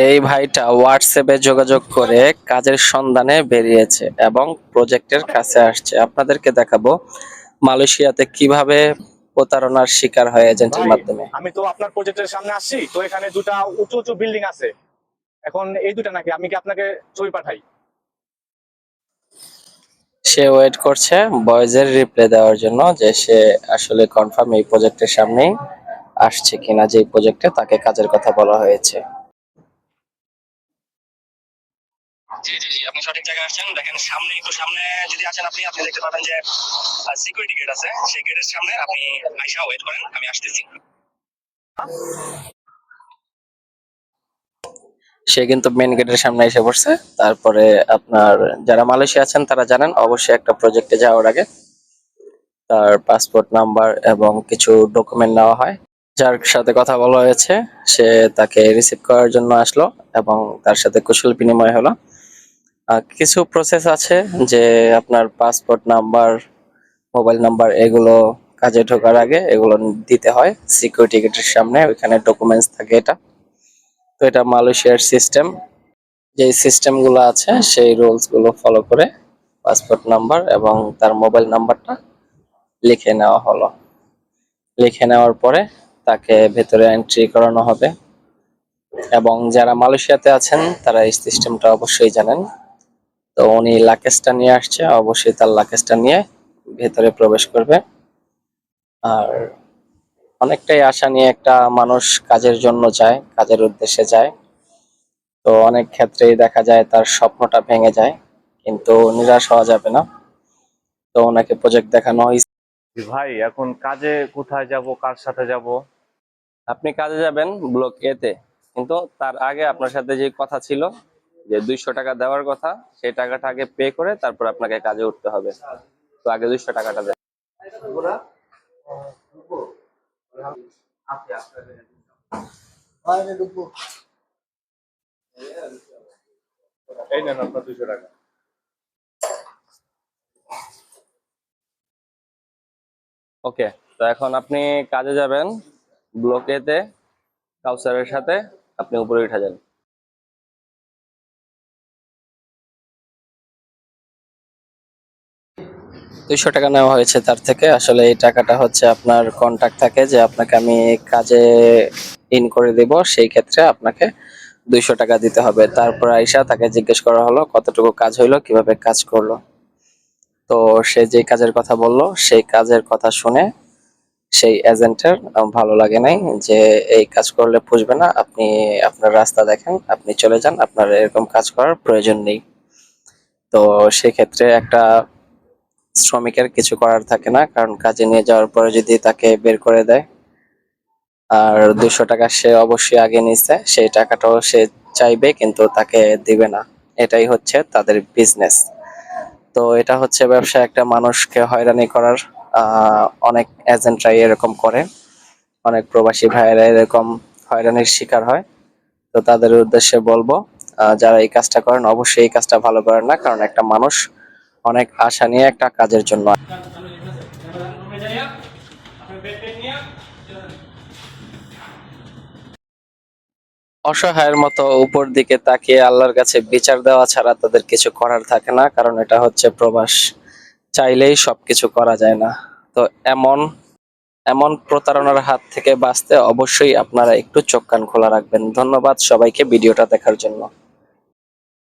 এই ভাইটা হোয়াটসঅ্যাপে যোগাযোগ করে কাজের সন্ধানে বেরিয়েছে এবং প্রজেক্টের কাছে আসছে। আপনাদেরকে দেখাবো মালয়েশিয়াতে কীভাবে প্রতারণার শিকার হয় এজেন্টের মাধ্যমে। আমি তো আপনার প্রজেক্টের সামনে আসছি তো এখানে দুটা উঁচু উঁচু বিল্ডিং আছে। এখন এই দুটো নাকি? আমি কি আপনাকে ছবি পাঠাই? সে ওয়েট করছে বয়েজের রিপ্লাই দেওয়ার জন্য যে সে আসলে কনফার্ম এই প্রজেক্টের সামনেই আসছে কিনা যে প্রজেক্টে তাকে কাজের কথা বলা হয়েছে। জি জি জি আপনি সঠিক জায়গায় আসছেন দেখেন সামনে, একটু সামনে যদি আসেন আপনি আপনি দেখতে পাবেন যে সিকিউরিটি গেট আছে। সেই গেটের সামনে আপনি আইসা ওয়েট করেন, আমি আসতেছি। সে কিন্তু মেন গেটের সামনে এসে পড়ছে। তারপরে আপনার যারা মালয়েশিয়া আছেন, তারা জানেন, অবশ্যই একটা প্রজেক্টে যাওয়ার আগে তার পাসপোর্ট নাম্বার এবং কিছু ডকুমেন্ট নেওয়া হয়। যার সাথে কথা বলা হয়েছে, সে তাকে রিসিভ করার জন্য আসলো এবং তার সাথে কুশল বিনিময় হলো। কিছু প্রসেস আছে যে আপনার পাসপোর্ট নাম্বার মোবাইল নাম্বার এগুলো কাজে ঢোকার আগে এগুলো দিতে হয়। সিকিউরিটি গেটের সামনে, ওইখানে ডকুমেন্টস থাকে এটা। তো এটা মালয়েশিয়ার সিস্টেম যে সিস্টেমগুলো আছে, সেই রুলসগুলো ফলো করে পাসপোর্ট নাম্বার এবং তার মোবাইল নাম্বারটা লিখে নেওয়া হলো। লিখে নেওয়ার পরে তাকে ভেতরে এন্ট্রি করানো হবে। এবং যারা মালয়েশিয়াতে আছেন, তারা এই সিস্টেমটা অবশ্যই জানেন। তো উনি লাকেজটা নিয়ে আসছে অবশ্যই তার লাকেজটা নিয়ে ভেতরে প্রবেশ করবে। আর অনেকটাই আশা নিয়ে একটা মানুষ কাজের জন্য যায় কাজের উদ্দেশ্যে যায়। তো অনেক ক্ষেত্রেই দেখা যায় তার স্বপ্নটা ভেঙে যায় কিন্তু নিরাশ হওয়া যাবে না। তো ওনাকে প্রজেক্ট দেখানো হয়েছে ভাই এখন কাজে কোথায় যাব কার সাথে যাব? আপনি কাজে যাবেন ব্লক এতে কিন্তু তার আগে আপনার সাথে যে কথা ছিল যে দুইশো টাকা দেওয়ার কথা সেই টাকাটা আগে পে করে তারপর আপনাকে কাজে উঠতে হবে। তো আগে দুইশো টাকাটা দেন। এই নেন আপনার দুশো টাকা। ওকে তো এখন আপনি কাজে যাবেন ব্লক এ তে কাউসারের সাথে আপনি উপরে উঠে যান। দুইশো টাকা নেওয়া হয়েছে তার থেকে। আসলে এই টাকাটা হচ্ছে আপনার কন্ট্যাক্ট থাকে যে আপনাকে আমি কাজে ইন করে দেব, সেই ক্ষেত্রে আপনাকে দুইশো টাকা দিতে হবে। তারপর আইসা তাকে জিজ্ঞেস করা হলো কতটুকু কাজ হইল, কীভাবে কাজ করল। তো সে যে কাজের কথা বলল, সেই কাজের কথা শুনে সেই এজেন্টের ভালো লাগে নাই যে এই কাজ করলে পুষবে না, আপনি আপনার রাস্তা দেখেন, আপনি চলে যান, আপনার এরকম কাজ করার প্রয়োজন নেই। তো সেক্ষেত্রে একটা শ্রমিকের কিছু করার থাকে না, কারণ কাজে নিয়ে যাওয়ার পরে যদি তাকে বের করে দেয়, আর দুশো টাকা সে অবশ্যই আগে নিচ্ছে সেই টাকাটাও সে চাইবে কিন্তু তাকে দিবে না। এটাই হচ্ছে তাদের বিজনেস তো এটা হচ্ছে ব্যবসা, একটা মানুষকে হয়রানি করার অনেক এজেন্টরাই এরকম করে। অনেক প্রবাসী ভাইয়েরা এরকম হয়রানির শিকার হয়। তো তাদের উদ্দেশ্যে বলব যারা এই কাজটা করেন, অবশ্যই এই কাজটা ভালো করেন না, কারণ একটা মানুষ অনেক আশা নিয়ে একটা কাজের জন্য। অসহায়ের মতো উপর দিকে তাকিয়ে আল্লাহর কাছে বিচার দেওয়া ছাড়া তাদের কিছু করার থাকে না, কারণ এটা হচ্ছে প্রবাস। চাইলেই সবকিছু করা যায় না। তো এমন এমন প্রতারণার হাত থেকে বাঁচতে অবশ্যই আপনারা একটু চোখ কান খোলা রাখবেন। ধন্যবাদ সবাইকে ভিডিওটা দেখার জন্য।